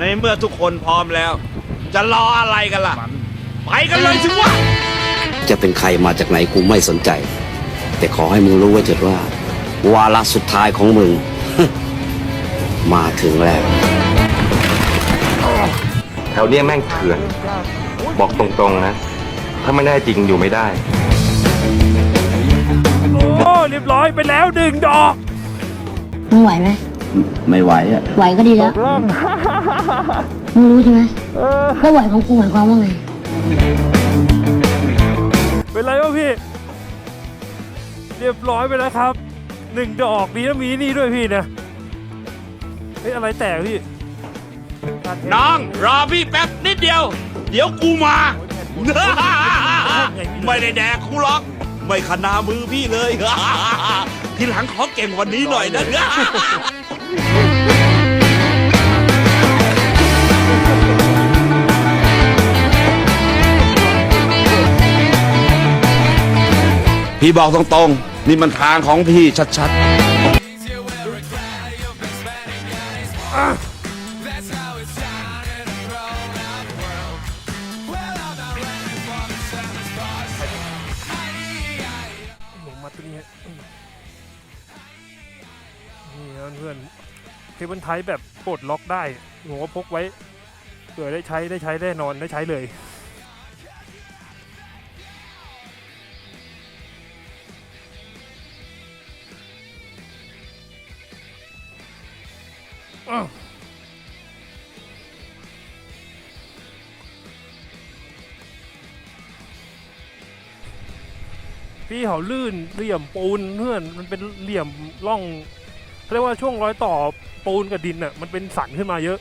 ในเมื่อทุกคนพร้อมแล้ว จะรออะไรกันล่ะ ไปกันเลยสิวะจะเป็นใครมาจากไหนกูไม่สนใจ แต่ขอให้มึงรู้ไว้เถิดว่า วาระสุดท้ายของมึง มาถึงแล้ว แถวเนี้ยแม่งเถื่อน บอกตรงๆนะ ถ้าไม่ได้จริงอยู่ไม่ได้ โอ้เรียบร้อยไปแล้วหนึ่งดอก มึงไหวไหม ไม่ไหวอะไหวก็ดีแล้วมึงรู้ใช่ไหมว่าไหวของกูหมายความว่าไง เป็นไรวะพี่ เรียบร้อยไปแล้วครับหนึ่งดอกดีนะมีนี่ด้วยพี่นะเฮ้ยอะไรแตกพี่น้องรอพี่แป๊บนิดเดียว เดี๋ยวกูมา ไม่ได้แดกกูหรอก ไม่ขนามือพี่เลย ทีหลังขอเก่งกวันนี้หน่อยนะ พี่บอกตรงๆ นี่มันทางของพี่ชัดๆลงมาตัวนี้ฮะนี่นะเพื่อนเคเบิลไทป์แบบปลดล็อกได้หัวพกไว้เผื่อได้ใช้ได้ใช้แน่นอนได้ใช้เลย พี่เขาลื่นเหลี่ยมปูนเพื่อนมันเป็นเหลี่ยมร่องเขาเรียกว่าช่วงรอยต่อปูนกับดินอะมันเป็นสันขึ้นมาเยอะ